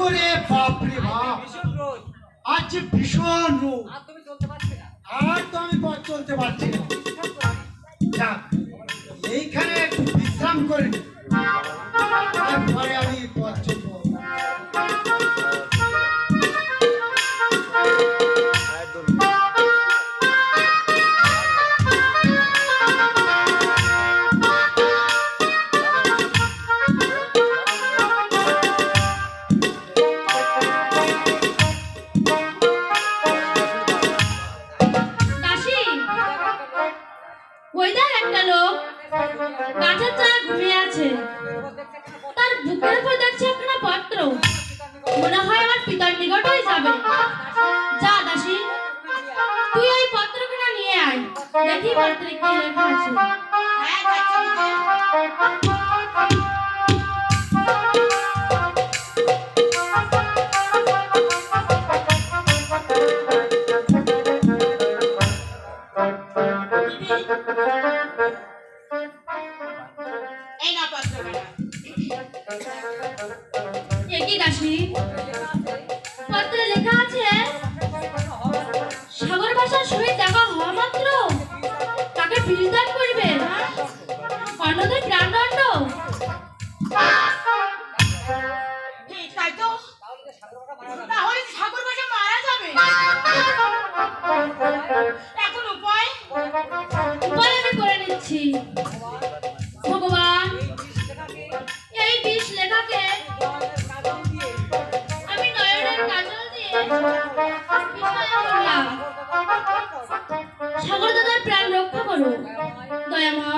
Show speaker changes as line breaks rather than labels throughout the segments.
ওরে বাপরে বাপ। আজ ভীষণ রোগ
আর চলতে
তো আমি পথ চলতে পারছি না। যাক, এইখানে একটু বিশ্রাম করে তারপরে আমি পথ চলবো
একটা লোক গাছের তলায় ঘুমিয়ে আছে। তার বুকের উপর দেখছে একখানা পত্র। মনে হয় আমার পিতার নিকটই যাবে। যা দাসী তুই ওই পত্রখানা নিয়ে আয়। দেখি পত্রে কি লেখা আছে।
হ্যাঁ, যাচ্ছি নিচে। এই নাও পত্রখানা।
এ কি দাসী পত্রে লেখা আছে, সাগর ভাষার সহিত দেখা হওয়া মাত্র তাকে বিলদান করিবে অন্যদের প্রাণদণ্ড
তাই তো? তাহলে মশাই মারা যাবে।
সাগর দাদার প্রাণ রক্ষা করো দয়াময়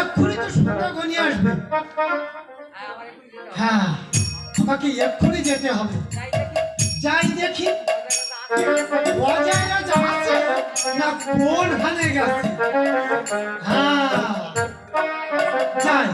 এক্ষুনি তো সন্ধ্যা ঘনিয়ে আসবে। হ্যাঁ আমাকে এক্ষুনি যেতে হবে। যাই দেখি। অজয়রা যাচ্ছে না কোন হানে গেছে। হ্যাঁ যাই।